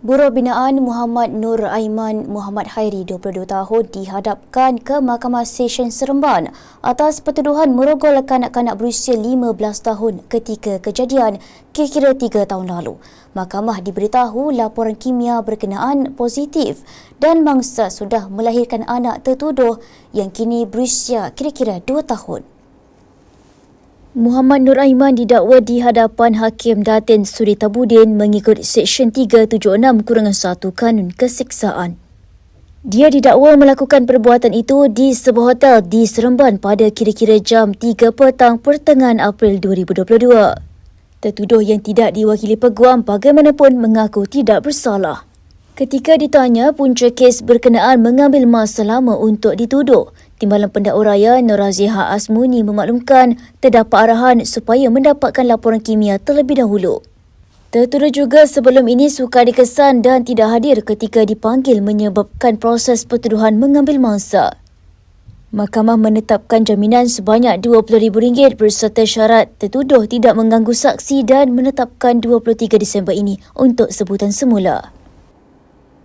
Buruh Binaan Muhammad Nur Aiman Muhammad Khairi 22 tahun dihadapkan ke Mahkamah Session Seremban atas pertuduhan merogol kanak-kanak berusia 15 tahun ketika kejadian kira-kira 3 tahun lalu. Mahkamah diberitahu laporan kimia berkenaan positif dan mangsa sudah melahirkan anak tertuduh yang kini berusia kira-kira 2 tahun. Muhammad Nur Aiman didakwa di hadapan Hakim Datin Suri Tabudin mengikut Seksyen 376 kurangan 1 Kanun Kesiksaan. Dia didakwa melakukan perbuatan itu di sebuah hotel di Seremban pada kira-kira jam 3 petang pertengahan April 2022. Tertuduh yang tidak diwakili peguam bagaimanapun mengaku tidak bersalah. Ketika ditanya punca kes berkenaan mengambil masa lama untuk dituduh, Timbalan Pendakwa Raya Nur Aziha Asmuni memaklumkan terdapat arahan supaya mendapatkan laporan kimia terlebih dahulu. Tertuduh juga sebelum ini suka dikesan dan tidak hadir ketika dipanggil menyebabkan proses pertuduhan mengambil masa. Mahkamah menetapkan jaminan sebanyak RM20,000 berserta syarat tertuduh tidak mengganggu saksi dan menetapkan 23 Disember ini untuk sebutan semula.